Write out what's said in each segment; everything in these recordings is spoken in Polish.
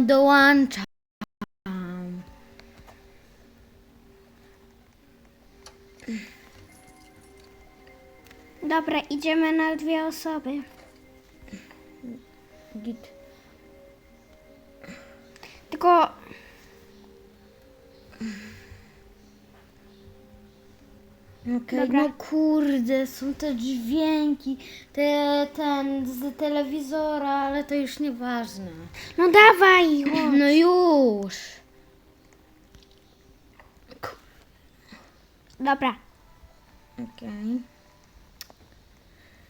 dołączam. Dobra, idziemy na dwie osoby. Git. Tylko Okej, Dobra. no kurde, są te dźwięki, te, ten z telewizora, ale to już nieważne. No dawaj, już. No już. Dobra. Okej.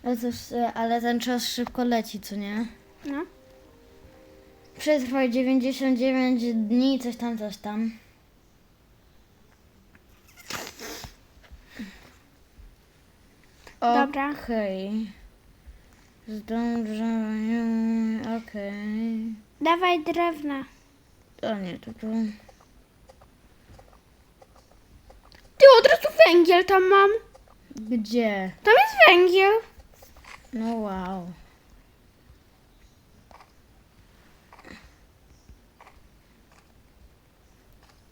Ale, coś, ale ten czas szybko leci, co nie? No. Przetrwaj 99 dni, coś tam, coś tam. Dobra. Okej. Zdążymy, okej. Dawaj drewna. O nie, to tu... Ty od razu węgiel tam mam. Gdzie? Tam jest węgiel. No wow.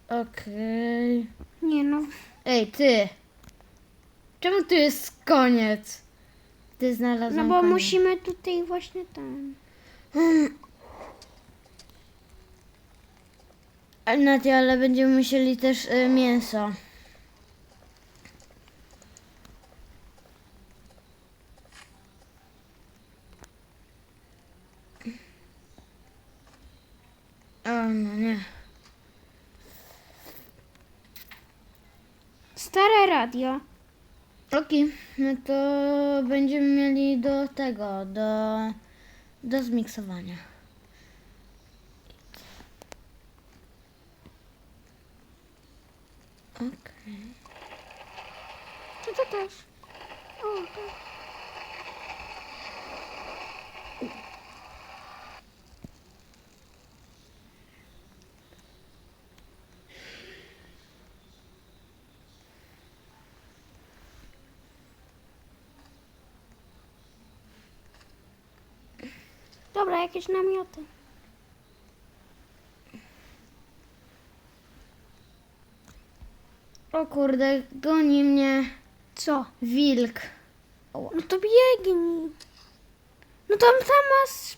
Okej. Nie no. Ej, ty! Czemu tu jest koniec? Ty No znalazłam bo koniec. musimy tutaj właśnie tam. Ale Nadia, ale będziemy musieli też y, mięso. O, no nie. Stare radio. Okej, no to będziemy mieli do tego, do, do zmiksowania. Okej. No to też. O. jakieś namioty. O kurde, goni mnie Co? wilk. No to biegnij. No tam tam masz.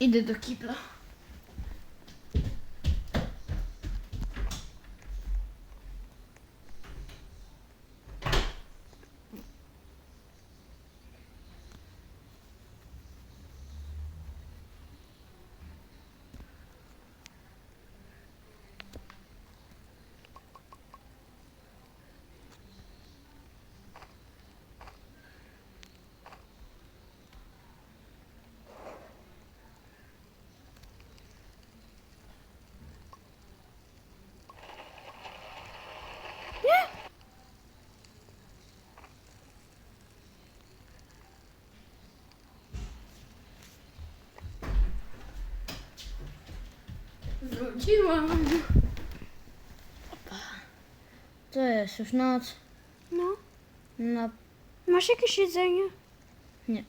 Idę do kibla. Wróciłam. To jest już noc. No. No, Masz jakieś jedzenie? nie.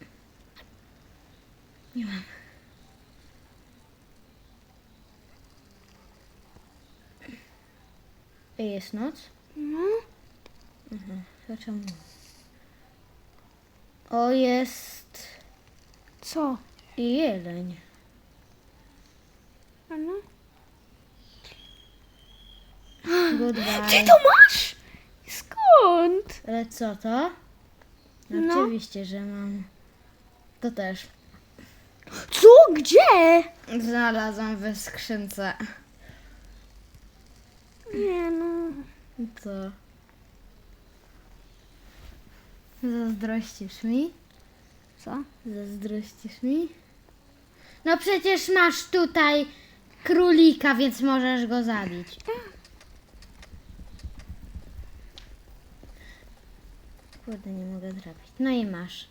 Nie mam. Jest noc? No. To czemu? O, jest Co? jeleń. A no. Goodbye. Ty to masz? Skąd? Ale co to? No. Oczywiście, że mam. To też. Co? Gdzie? Znalazłam we skrzynce. Nie no. Co? Zazdrościsz mi? Co? Zazdrościsz mi? No przecież masz tutaj królika, więc możesz go zabić. Kurde, nie mogę. No i masz.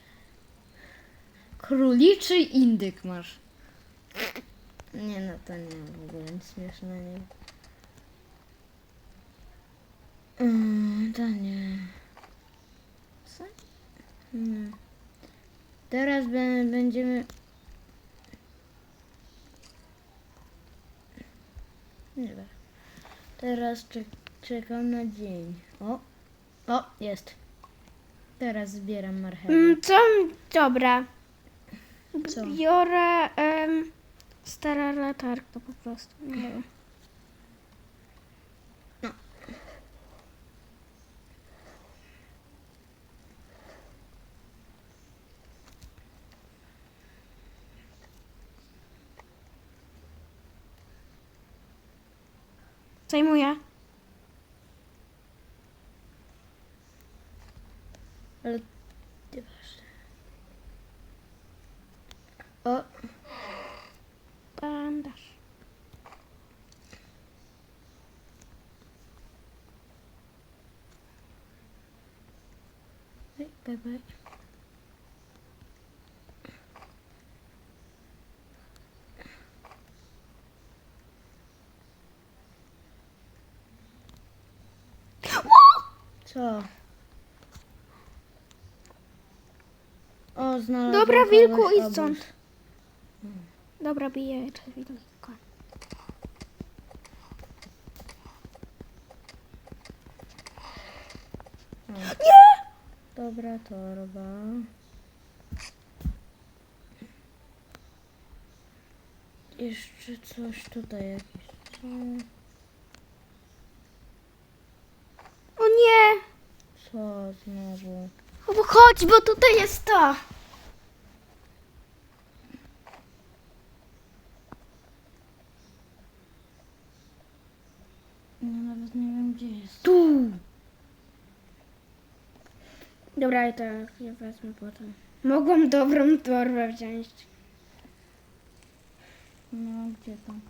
Króliczy indyk masz. Nie no, to nie w ogóle nic śmieszne, nie. Mm, to nie. Co? Nie. Teraz będziemy... Nie wiem. Teraz czek- czekam na dzień. O, o, jest. Teraz zbieram marchewę. Mm, co? Dobra. Co? Biorę em, stara latarka po prostu. Nie wiem. Zajmuję. Ale ty masz. O, Bandaż. Ej, bye bye. Co? O, znalazłem Dobra, wilku, kogoś idź obóz. stąd. Dobra, biję wilka. Dobra torba. Jeszcze coś tutaj jakieś. O nie! Co znowu? O, bo chodź, bo tutaj jest to. Ja nawet nie wiem gdzie jest. Tu. Dobra, i tak, ja wezmę potem. Mogłam dobrą torbę wziąć. No gdzie tam?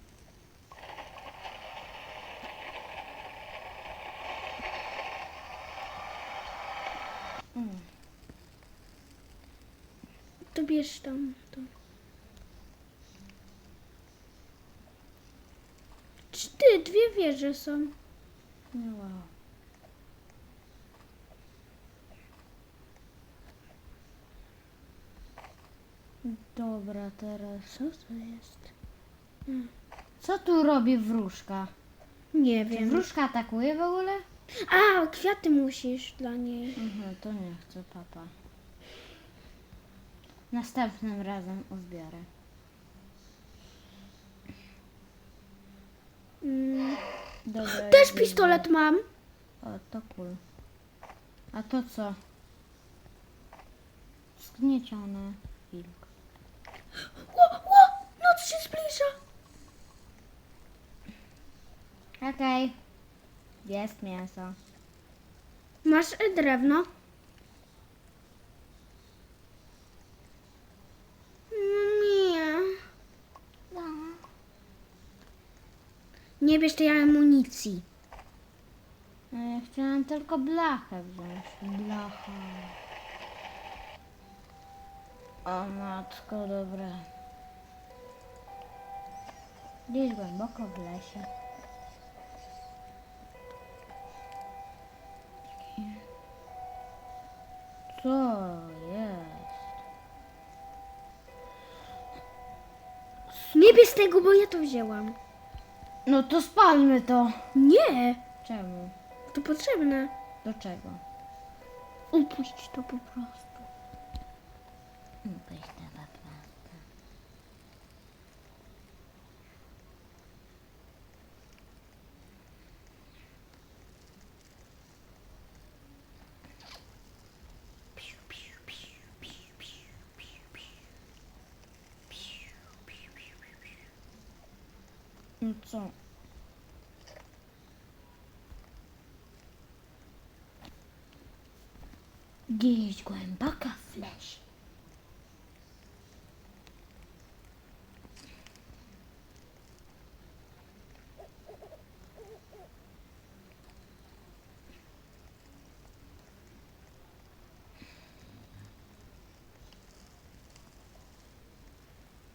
Mm. To bierz tam. To. Czty, dwie wieże są. No wow. Dobra, teraz co to jest? Mm. Co tu robi wróżka? Nie Czy wiem. wróżka atakuje w ogóle? A, kwiaty musisz dla niej. Mhm, to nie chcę, papa. Następnym razem uzbiorę. Mm. Dobra, Też pistolet mam. O, to cool. A to co? Zgniecione. Wilk. Ło, ło, noc się zbliża. Okej. Jest mięso. Masz drewno? Nie. Nie bierz tej amunicji. No, ja chciałam tylko blachę wziąć. Blacha. O matko, dobra. Gdzieś głęboko w lesie. Co jest? Nie bierz tego, bo ja to wzięłam. No to spalmy to. Nie, Czemu? to potrzebne. Do czego? Upuść to po prostu. Te paprasty. unuttum. Geç koyun baka flash.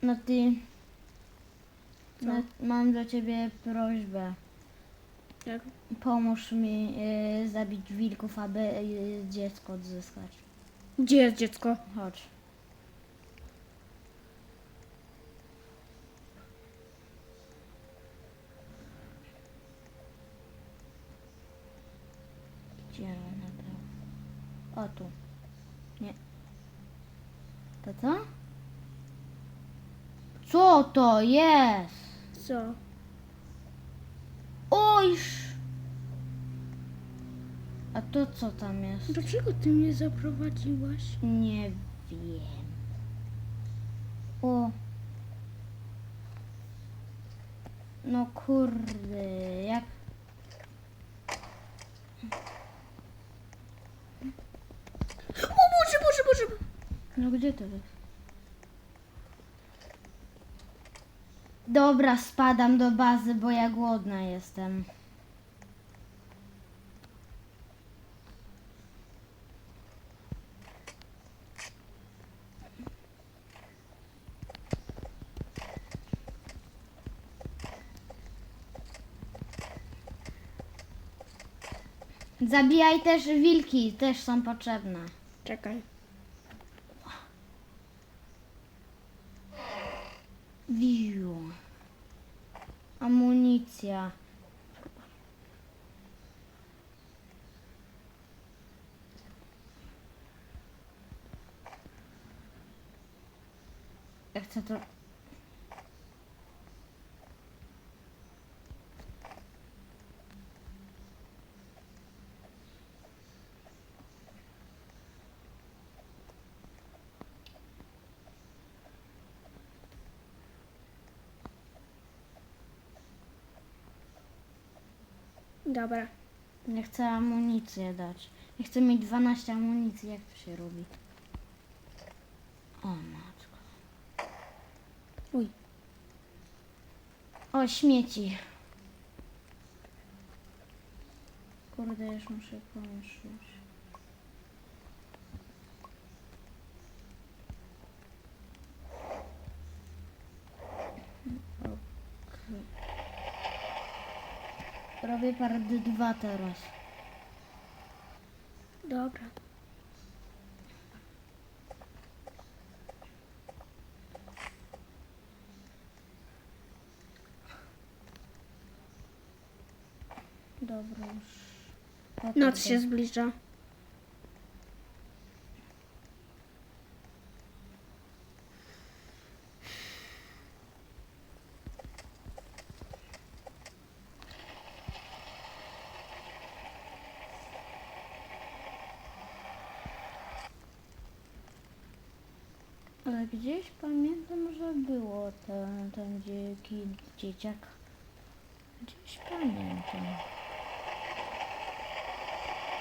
Nothing. Co? No, mam do ciebie prośbę. Jak? Pomóż mi y, zabić wilków, aby y, dziecko odzyskać. Gdzie jest dziecko? Chodź. Gdzie ona była? O tu. Nie. To co? Co to jest? Co? Ojż! A to co tam jest? Dlaczego ty mnie zaprowadziłaś? Nie wiem. O. No kurde, jak... O Boże, Boże, Boże! No gdzie to jest? Dobra, spadam do bazy, bo ja głodna jestem. Zabijaj też wilki, też są potrzebne. Czekaj. Ja chcę to. Dobra. Ja chcę amunicję dać. Ja chcę mieć 12 amunicji. Jak to się robi? O matko. Uj. O, śmieci. Kurde, już muszę pomieszać. Robię part dwa teraz. Dobra. Dobra już. Noc się zbliża. Ale gdzieś pamiętam, że było ten, ten dzieciak. Gdzieś pamiętam.